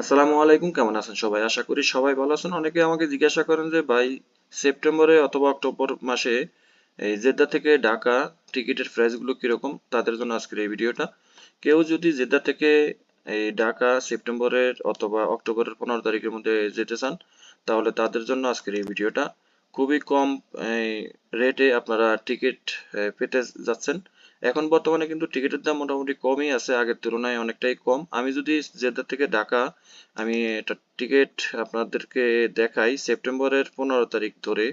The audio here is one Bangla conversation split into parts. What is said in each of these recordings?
আসসালামু আলাইকুম, কেমন আছেন সবাই? আশা করি সবাই ভালো আছেন। অনেকে আমাকে জিজ্ঞাসা করেন যে, ভাই, সেপ্টেম্বরে অথবা অক্টোবর মাসে এই জেদ্দা থেকে ঢাকা টিকিটের প্রাইসগুলো কীরকম? তাদের জন্য আজকের এই ভিডিওটা। কেউ যদি জেদ্দা থেকে এই ঢাকা সেপ্টেম্বরের অথবা অক্টোবরের পনেরো তারিখের মধ্যে যেতে চান, তাহলে তাদের জন্য আজকের এই ভিডিওটা। খুবই কম রেটে আপনারা টিকিট পেতে যাচ্ছেন। এখন বর্তমানে কিন্তু টিকিটের দাম মোটামুটি কমই আছে, আগের তুলনায় অনেকটাই কম। আমি যদি জেদ্দা থেকে ঢাকা, আমি এটা টিকিট আপনাদেরকে দেখাই সেপ্টেম্বরের পনেরো তারিখ ধরে।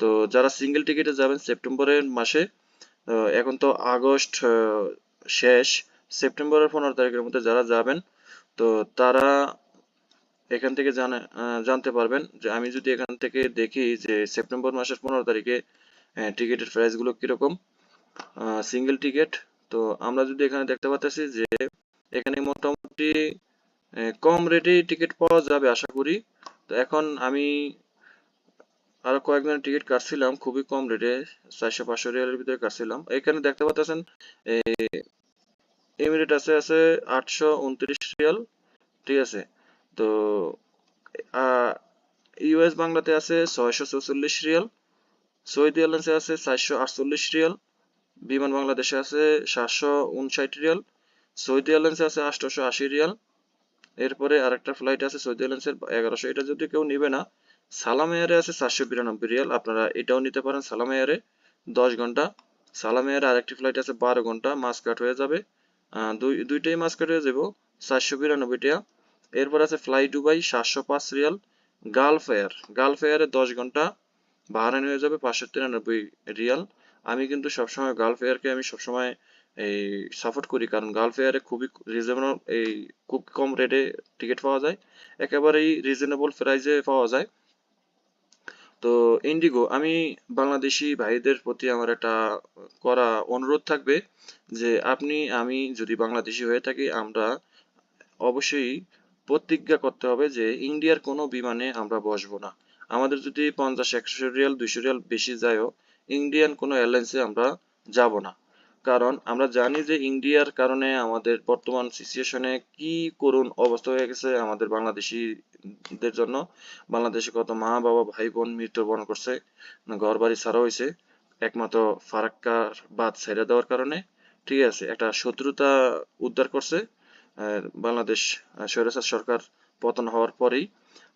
তো যারা সিঙ্গেল টিকিটে যাবেন সেপ্টেম্বরের মাসে এখন তো আগস্ট শেষ, সেপ্টেম্বরের পনেরো তারিখের মধ্যে যারা যাবেন, তো তারা এখান থেকে জানা জানতে পারবেন যে আমি যদি এখান থেকে দেখি যে সেপ্টেম্বর মাসের পনেরো তারিখে টিকিটের প্রাইসগুলো কীরকম সিঙ্গেল টিকিট তো আমরা যদি এখানে দেখতে পাচ্ছি যে এখানে মোটামুটি কম রেটে টিকিট পাওয়া যাবে আশা করি। তো এখন আমি আরও কয়েকজনের টিকিট কাটছিলাম, খুবই কম রেটে চারশো পাঁচশো রিয়ালের ভিতরে কাটছিলাম। এখানে দেখতে পাচ্ছেন এমিরেট আছে আছে আটশো উনত্রিশ রিয়াল, ঠিক আছে? তো ইউএস বাংলাতে আছে ছয়শো চৌচল্লিশ রিয়াল, সৌদি এয়ারলাইন্সে আছে চারশো আটচল্লিশ রিয়াল বিমান বাংলাদেশে আছে সাতশো উনষাট রিয়াল, সৌদি এয়ারলাইন্সে আছে আটশোশো আশি রিয়াল। এরপরে আরেকটা ফ্লাইট আছে সৌদি এয়ারলাইন্সের এগারোশো। এটা যদি কেউ নিবে না, সালাম এয়ারে আছে চারশো বিরানব্বই রিয়াল। আপনারা এটাও নিতে পারেন সালাম এয়ারে দশ ঘণ্টা। সালাম এয়ারে আরেকটি ফ্লাইট আছে বারো ঘণ্টা মাস্কাট হয়ে যাবে। দুই, দুইটাই মাস্কাট হয়ে যাব চারশো বিরানব্বই টাকা এরপর আছে ফ্লাই দুবাই, সাতশো পাঁচ রিয়াল। গালফ এয়ার, গালফ এয়ারে দশ ঘণ্টা, বাহারাইন হয়ে যাবে পাঁচশো তিরানব্বই রিয়াল। আমি কিন্তু সবসময় গালফ এয়ারকে আমি সবসময় এই সাপোর্ট করি, কারণ গালফ এয়ারে খুবই রিজনেবল এই খুব কম রেটে টিকিট পাওয়া যায়। একেবারেই রিজনেবল প্রাইসে পাওয়া যায়। তো ইন্ডিগো আমি বাংলাদেশি ভাইদের প্রতি আমার একটা করা অনুরোধ থাকবে যে আপনি, আমি যদি বাংলাদেশি হয়ে থাকি, আমরা অবশ্যই প্রতিজ্ঞা করতে হবে যে ইন্ডিয়ার কোনো বিমানে আমরা বসবো না। আমাদের যদি পঞ্চাশ, একশো রিয়াল, দুইশো রিয়াল বেশি যায়ও ইন্ডিয়ান কোনো এয়ারলাইন্সে আমরা যাব না। কারণ আমরা জানি যে ইন্ডিয়ার কারণে আমাদের বর্তমান সিচুয়েশনে কি করুণ অবস্থা হয়ে গেছে আমাদের বাংলাদেশিদের জন্য। বাংলাদেশে কত মা বাবা ভাই বোন মৃত্যুবরণ করছে ঘর বাড়ি ছাড়া হয়েছে, একমাত্র ফারাক্কার বাদ ছেড়ে দেওয়ার কারণে। ঠিক আছে, একটা শত্রুতা উদ্ধার করছে বাংলাদেশ স্বৈরাচার সরকার পতন হওয়ার পরেই।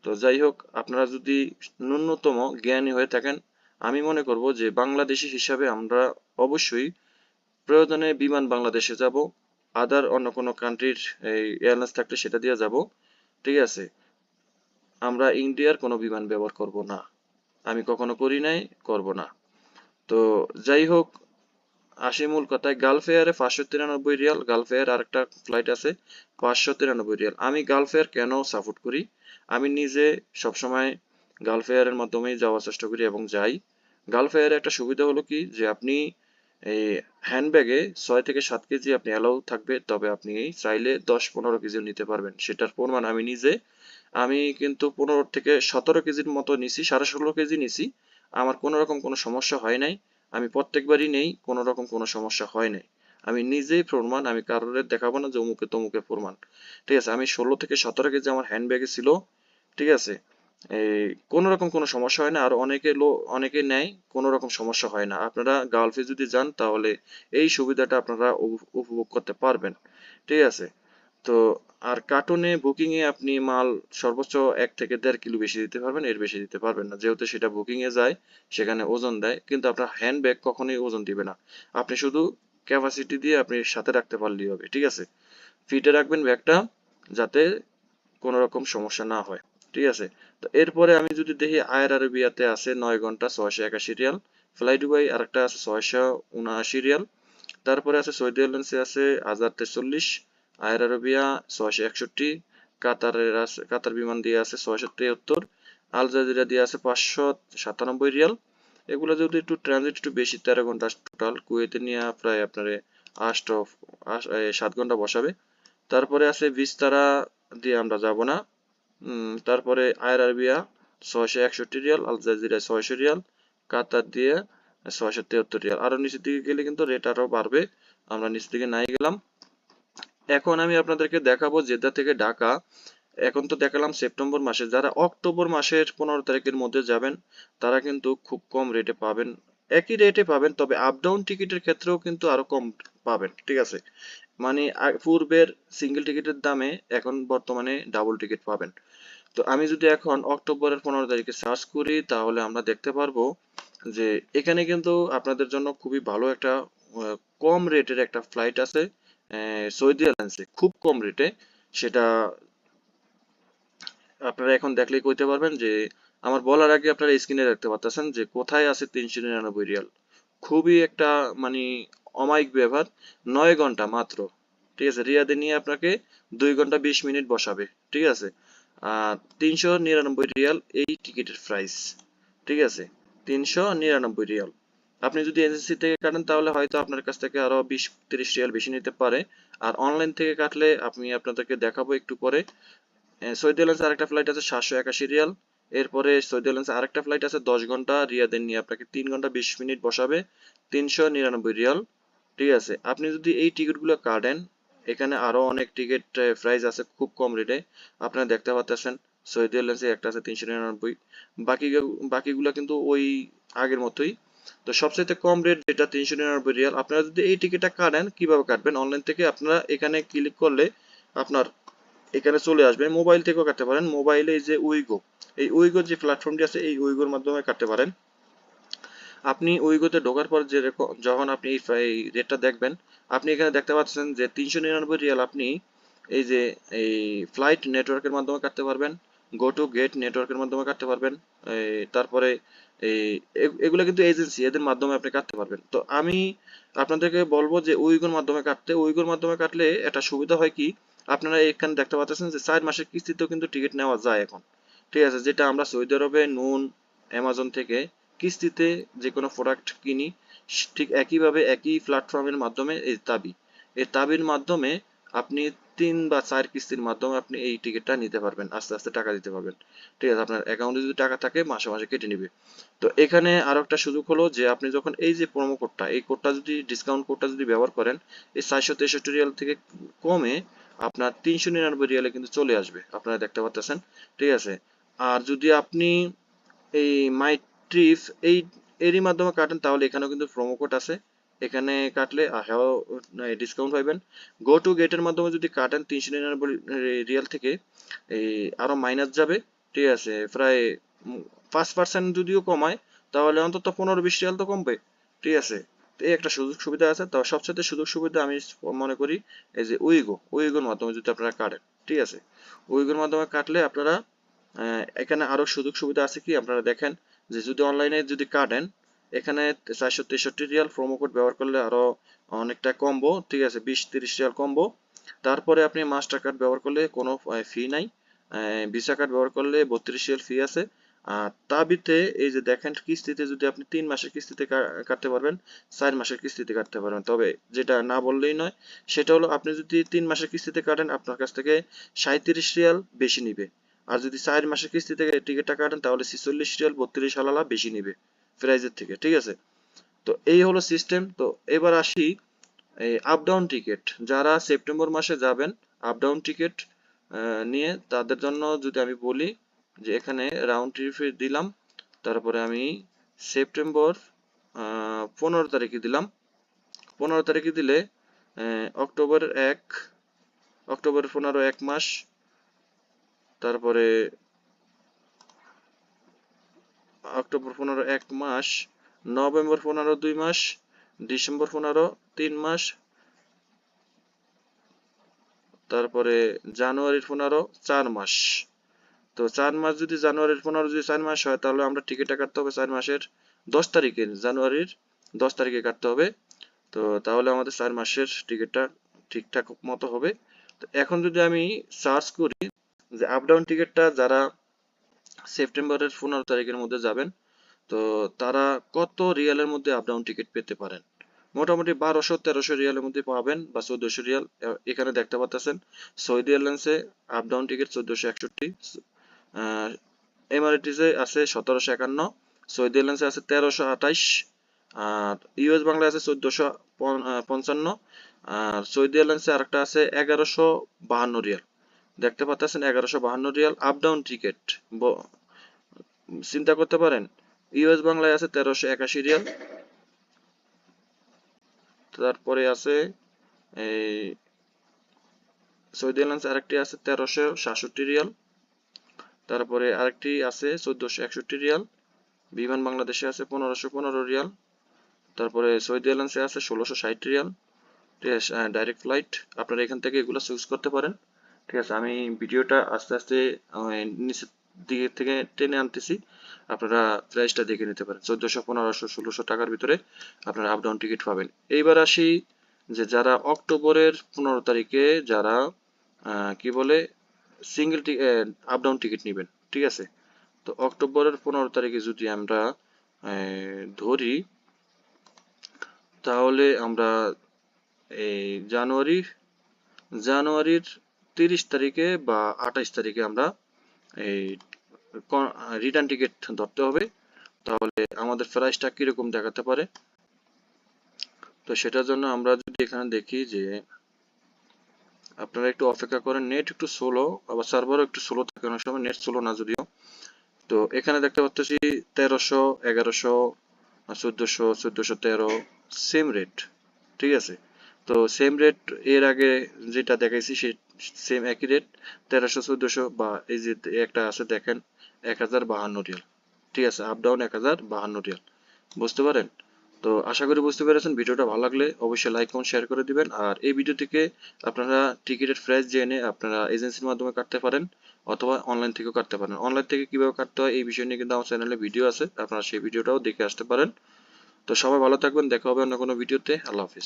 তো যাই হোক, আপনারা যদি ন্যূনতম জ্ঞানী হয়ে থাকেন আমি মনে করব যে বাংলাদেশি হিসাবে আমরা অবশ্যই প্রয়োজনে বিমান বাংলাদেশে যাব আদার অন্য কোনো কান্ট্রির এই এয়ারলাইন্স থাকলে সেটা দিয়ে যাব, ঠিক আছে? আমরা ইন্ডিয়ার কোনো বিমান ব্যবহার করব না। আমি কখনো করি নাই, করব না। তো যাই হোক, আসি মূল কথায় গালফ এয়ারে পাঁচশো তিরানব্বই রিয়াল গালফ এয়ার আরেকটা ফ্লাইট আছে, পাঁচশো তিরানব্বই রিয়াল। আমি গালফ এয়ার কেন সাপোর্ট করি? আমি নিজে সবসময় গালফ এয়ারের মাধ্যমেই যাওয়ার চেষ্টা করি এবং যাই। গালফ এয়ারে একটা সুবিধা হলো কি, যে আপনি এই হ্যান্ডব্যাগে ছয় থেকে সাত কেজি আপনি অ্যালাউ থাকবে, তবে আপনি চাইলে দশ পনেরো কেজিও নিতে পারবেন। সেটার প্রমাণ আমি নিজে, আমি কিন্তু পনেরো থেকে সতেরো কেজির মতো নিছি, সাড়ে ষোলো কেজি নিছি। আমার কোনো রকম কোনো সমস্যা হয় নাই। আমি প্রত্যেকবারই নেই, কোনো রকম কোনো সমস্যা হয় নাই। আমি নিজেই প্রমাণ, আমি কারোর দেখাবো না যে অমুকে তমুকে প্রমাণ। ঠিক আছে, আমি ষোলো থেকে সতেরো কেজি আমার হ্যান্ডব্যাগে ছিল। ঠিক আছে কোনো রকম কোনো সমস্যা হয় না। আর অনেকে লো, অনেকে নেয়, কোনো রকম সমস্যা হয় না। আপনারা গালফে যদি যান, তাহলে এই সুবিধাটা আপনারা উপভোগ করতে পারবেন। ঠিক আছে? তো, আর কার্টুনে বুকিং এ আপনি মাল সর্বোচ্চ এক থেকে দেড় কিলো বেশি দিতে পারবেন, এর বেশি দিতে পারবেন না। যেহেতু সেটা বুকিং এ যায়, সেখানে ওজন দেয়, কিন্তু আপনার হ্যান্ড ব্যাগ কখনোই ওজন দিবে না। আপনি শুধু ক্যাপাসিটি দিয়ে আপনি সাথে রাখতে পারলেই হবে, ঠিক আছে? ফিটে রাখবেন ব্যাগটা, যাতে কোনো রকম সমস্যা না হয়। ঠিক আছে? তো এরপরে আমি যদি দেখি আয়ের আরবিয়াতে আছে নয় ঘণ্টা ছয়শো একাশি রিয়াল, ফ্লাই দুবাই আরেকটা আছে ছয়শো উনআশি রিয়াল, তারপরে আছে সৌদি এয়ারলাইন্সে আছে হাজার তেচল্লিশ আয়ের আরবিয়া ছয়শো একষট্টি, কাতারের আছে, কাতার বিমান দিয়ে আছে ছয়শো তেহত্তর, আল জাজিরা দিয়ে আছে পাঁচশো সাতানব্বই রিয়াল। এগুলো যদি একটু ট্রানজিট একটু বেশি, তেরো ঘণ্টা টোটাল কুয়েতে নিয়ে প্রায় আপনার আষ্ট সাত ঘণ্টা বসাবে। তারপরে আছে বিস্তারা দিয়ে আমরা যাব না। তারপরে আয়ের আরবিয়া ছয়শো একষট্টি রিয়াল, আল জাজিরা ছয়শো রিয়াল, কাতার দিয়ে ছয়শো তেহত্তর রিয়াল। আরও নিচের দিকে গেলে কিন্তু রেট আরও বাড়বে, আমরা নিচের দিকে নাই গেলাম। এখন আমি আপনাদেরকে দেখাবো জেদ্দা থেকে ঢাকা। এখন তো দেখালাম সেপ্টেম্বর মাসে। যারা অক্টোবর মাসের পনেরো তারিখের মধ্যে যাবেন, তারা কিন্তু খুব কম রেটে পাবেন। একই রেটে পাবেন, তবে আপ ডাউন টিকিটের ক্ষেত্রেও কিন্তু আরও কম পাবেন, ঠিক আছে? মানে পূর্বের সিঙ্গেল টিকিটের দামে এখন বর্তমানে ডাবল টিকিট পাবেন। তো আমি যদি এখন অক্টোবরের পনেরো তারিখে সার্চ করি, তাহলে আমরা দেখতে পারব যে এখানে কিন্তু আপনাদের জন্য খুবই ভালো একটা কম রেটের একটা ফ্লাইট আছে সৌদি এয়ারলাইন্সে খুব কম রেটে সেটা আপনারা এখন দেখলেই কইতে পারবেন যে আমার বলার আগে আপনারা স্ক্রিনে দেখতে পাচ্ছেন যে কোথায় আছে তিনশো নিরানব্বই রিয়াল। খুবই একটা মানে অমায়িক ব্যবহার, নয় ঘণ্টা মাত্র। ঠিক আছে রিয়াদে নিয়ে আপনাকে দুই ঘণ্টা বিশ মিনিট বসাবে। ঠিক আছে? আর তিনশো নিরানব্বই রিয়াল এই টিকিটের প্রাইস ঠিক আছে? তিনশো নিরানব্বই রিয়াল। আপনি যদি এজেন্সি থেকে কাটেন, তাহলে হয়তো আপনার কাছ থেকে আরও বিশ, তিরিশ রিয়াল বেশি নিতে পারে। আর অনলাইন থেকে কাটলে, আমি আপনাদেরকে দেখাবো একটু পরে। সৌদি এয়ারলাইন্স আরেকটা ফ্লাইট আছে সাতশো একাশি রিয়াল। এরপরে সৌদি এয়ারলাইন্স আরেকটা ফ্লাইট আছে, দশ ঘণ্টা রিয়াদের নিয়ে। আপনাকে তিন ঘণ্টা বিশ মিনিট বসাবে, তিনশো নিরানব্বই রিয়াল। ঠিক আছে? আপনি যদি এই টিকিটগুলো কাটেন, এখানে আরও অনেক টিকিট প্রাইস আছে খুব কম রেটে আপনারা দেখতে পাচ্ছেন, সৌদি এয়ারলাইন্সে একটা আছে তিনশো নিরানব্বই। বাকি বাকিগুলো কিন্তু ওই আগের মতোই। তো সবচেয়ে কম রেট যেটা তিনশো নিরানব্বই রিয়াল। আপনারা যদি এই টিকিটটা কাটেন, কীভাবে কাটবেন? অনলাইন থেকে আপনারা এখানে ক্লিক করলে আপনার এখানে চলে আসবে। মোবাইল থেকেও কাটতে পারেন। মোবাইলে এই যে উইগো এই উইগো যে প্ল্যাটফর্মটি আছে, এই উইগোর মাধ্যমে কাটতে পারেন। আপনি উইগোতে ঢোকার পর যে যখন আপনি এই রেটটা দেখবেন, আপনি এখানে দেখতে পাচ্ছেন যে তিনশো নিরানব্বই রিয়াল আপনি এই যে এই ফ্লাইট নেটওয়ার্কের মাধ্যমে কাটতে পারবেন গো টু গেট নেটওয়ার্কের মাধ্যমে কাটতে পারবেন তারপরে এই এগুলো কিন্তু এজেন্সি এদের মাধ্যমে আপনি কাটতে পারবেন। তো আমি আপনাদেরকে বলব যে উইগোর মাধ্যমে কাটতে উইগোর মাধ্যমে কাটলে একটা সুবিধা হয় কি? আপনারা এখানে দেখতে পাচ্ছেন যে চার মাসের কিস্তিতেও কিন্তু টিকিট নেওয়া যায় এখন। ঠিক আছে, যেটা আমরা সৌদি আরবে, নুন, অ্যামাজন থেকে কিস্তিতে যে কোনো প্রোডাক্ট কিনি, ঠিক একইভাবে একই প্ল্যাটফর্মের মাধ্যমে এই দাবি এই দাবির মাধ্যমে আপনি তিন বা চার কিস্তির মাধ্যমে আপনি এই টিকিটটা নিতে পারবেন, আস্তে আস্তে টাকা দিতে পারবেন। ঠিক আছে, আপনার অ্যাকাউন্টে যদি টাকা থাকে, মাসে মাসে কেটে নিবে। তো এখানে আরও একটা সুযোগ হলো যে আপনি যখন এই যে প্রোমো কোডটা এই কোডটা যদি ডিসকাউন্ট কোডটা যদি ব্যবহার করেন, এই চারশো তেষট্টি রিয়াল থেকে কমে আপনার তিনশো নিরানব্বই রিয়ালে কিন্তু চলে আসবে, আপনারা দেখতে পাচ্ছেন ঠিক আছে? আর যদি আপনি এই মাই ট্রিপ এই, এরই মাধ্যমে কাটেন, তাহলে এখানেও কিন্তু প্রোমো কোড আছে। এখানে কাটলে হ্যাঁ ডিসকাউন্ট পাইবেন। গো টু গেটের মাধ্যমে যদি কাটেন তিনশো নিরানব্বই রিয়াল থেকে, এই আরও মাইনাস যাবে, ঠিক আছে? প্রায় পাঁচ পার্সেন্ট যদিও কমায়, তাহলে অন্তত পনেরো বিশ রিয়াল তো কমবে, ঠিক আছে? এই একটা সুযোগ সুবিধা আছে। তবে সবচেয়ে সুযোগ সুবিধা আমি মনে করি, এই যে উইগো উইগোর মাধ্যমে যদি আপনারা কাটেন, ঠিক আছে? উইগোর মাধ্যমে কাটলে আপনারা এখানে আরও সুযোগ সুবিধা আছে কি? আপনারা দেখেন যে যদি অনলাইনে যদি কাটেন, এখানে চারশো তেষট্টি রিয়াল প্রোমো কোড ব্যবহার করলে আরও অনেকটা কমবো, ঠিক আছে? বিশ তিরিশ রিয়াল কমবো। তারপরে আপনি মাস্টার কার্ড ব্যবহার করলে কোনো ফি নাই। ভিসা কার্ড ব্যবহার করলে বত্রিশ রিয়াল ফি আছে। তাবিতে, এই যে দেখেন, কিস্তিতে যদি আপনি তিন মাসের কিস্তিতে কাটতে পারবেন, চার মাসের কিস্তিতে কাটতে পারবেন। তবে যেটা না বললেই নয়, সেটা হলো আপনি যদি তিন মাসের কিস্তিতে কাটেন, আপনার কাছ থেকে সাঁইত্রিশ রিয়াল বেশি নিবে। আর যদি চার মাসের কিস্তি থেকে টিকিটটা কাটেন, তাহলে ছিচল্লিশ রিয়াল বত্রিশ হালালা বেশি নিবে প্রাইজের থেকে, ঠিক আছে? তো এই হলো সিস্টেম। তো এবার আসি এই আপ ডাউন টিকিট যারা সেপ্টেম্বর মাসে যাবেন আপ ডাউন টিকিট নিয়ে তাদের জন্য যদি আমি বলি যে এখানে রাউন্ড ট্রিপে দিলাম, তারপরে আমি সেপ্টেম্বর পনেরো তারিখে দিলাম। পনেরো তারিখে দিলে অক্টোবর এক অক্টোবর পনেরো এক মাস, তারপরে অক্টোবর পনেরো এক মাস নভেম্বর পনেরো দুই মাস ডিসেম্বর পনেরো তিন মাস, তারপরে জানুয়ারির পনেরো চার মাস। তো চার মাস যদি জানুয়ারির পনেরো যদি চার মাস হয়, তাহলে আমরা টিকিটটা কাটতে হবে চার মাসের দশ তারিখে, জানুয়ারির দশ তারিখে কাটতে হবে। তো তাহলে আমাদের চার মাসের টিকিটটা ঠিকঠাক মতো হবে। তো এখন যদি আমি সার্চ করি যে আপ ডাউন টিকিটটা যারা সেপ্টেম্বরের পনেরো তারিখের মধ্যে যাবেন, তো তারা কত রিয়ালের মধ্যে আপ ডাউন টিকিট পেতে পারেন? মোটামুটি বারোশো, তেরোশো রিয়ালের মধ্যে পাবেন বা চোদ্দশো রিয়াল এখানে দেখতে পাচ্ছেন সৌদি এয়ারলাইন্সে আপ ডাউন টিকিট চোদ্দশো একষট্টি এমারেটিসে আছে সতেরোশো একান্ন সৌদি এয়ারলাইন্সে আছে তেরোশো আঠাইশ, আর ইউএস বাংলা আছে চোদ্দশো পঞ্চান্ন, আর সৌদি এয়ারলাইন্সে আরেকটা আছে এগারোশো বাহান্ন রিয়াল। দেখতে পাচ্ছেন এগারোশো বাহান্ন রিয়াল আপ ডাউন টিকিট চিন্তা করতে পারেন ইউএস বাংলায় আছে তেরোশো একাশি রিয়াল। তারপরে আছে এই সৌদি এয়ারলাইন্স আরেকটি আছে তেরোশো সাতষট্টি রিয়াল। তারপরে আরেকটি আছে চোদ্দশো একষট্টি রিয়াল, বিমান বাংলাদেশে আছে পনেরোশো পনেরো রিয়াল, তারপরে সৌদি এয়ারলাইন্সে আছে ষোলোশো ষাট রিয়াল। ঠিক আছে ডাইরেক্ট ফ্লাইট আপনারা এখান থেকে এগুলো চুজ করতে পারেন। ঠিক আছে, আমি ভিডিওটা আস্তে আস্তে নিচের দিকে থেকে টেনে আনতেছি। আপনারা প্রাইসটা দেখে নিতে পারেন। চোদ্দশো পনেরোশো, ষোলোশো টাকার ভিতরে আপনারা আপ ডাউন টিকিট পাবেন। এইবার আসি যে যারা অক্টোবরের পনেরো তারিখে যারা কি বলে সিঙ্গেল আপ ডাউন টিকিট নেবেন, ঠিক আছে? তো অক্টোবরের পনেরো তারিখে যদি আমরা ধরি, তাহলে আমরা, এই জানুয়ারি, জানুয়ারির তিরিশ তারিখে বা আঠাইশ তারিখে আমরা, এই রিটার্ন টিকিট ধরতে হবে। তাহলে আমাদের প্রাইসটা কীরকম দেখাতে পারে? তো সেটার জন্য আমরা যদি এখানে দেখি যে আপনারা একটু অপেক্ষা করেন নেট একটু স্লো আবার সার্ভারও একটু স্লো থাকে, অনেক সময় নেট স্লো না যদিও। তো এখানে দেখতে পাচ্ছি তেরোশো, এগারোশো চোদ্দোশো চোদ্দোশো তেরো সেম রেট ঠিক আছে? তো সেম রেট এর আগে যেটা দেখাইছি সে সেম একই রেট তেরোশো, চোদ্দোশো বা এই যে একটা আছে দেখেন, এক হাজার বাহান্ন রিয়াল, ঠিক আছে? আপ ডাউন এক হাজার বাহান্ন রিয়াল, বুঝতে পারেন? তো আশা করি বুঝতে পেরেছেন। ভিডিওটা ভালো লাগলে অবশ্যই লাইক কমেন্ট শেয়ার করে দিবেন। আর এই ভিডিও থেকে আপনারা টিকিটের প্রাইস জেনে আপনারা এজেন্সির মাধ্যমে কাটতে পারেন অথবা অনলাইন থেকেও কাটতে পারেন। অনলাইন থেকে কীভাবে কাটতে হয় এই বিষয় নিয়ে কিন্তু আমার চ্যানেলে ভিডিও আছে। আপনারা সেই ভিডিওটাও দেখে আসতে পারেন। তো সবাই ভালো থাকবেন। দেখা হবে অন্য কোনো ভিডিওতে আল্লাহ হাফিজ।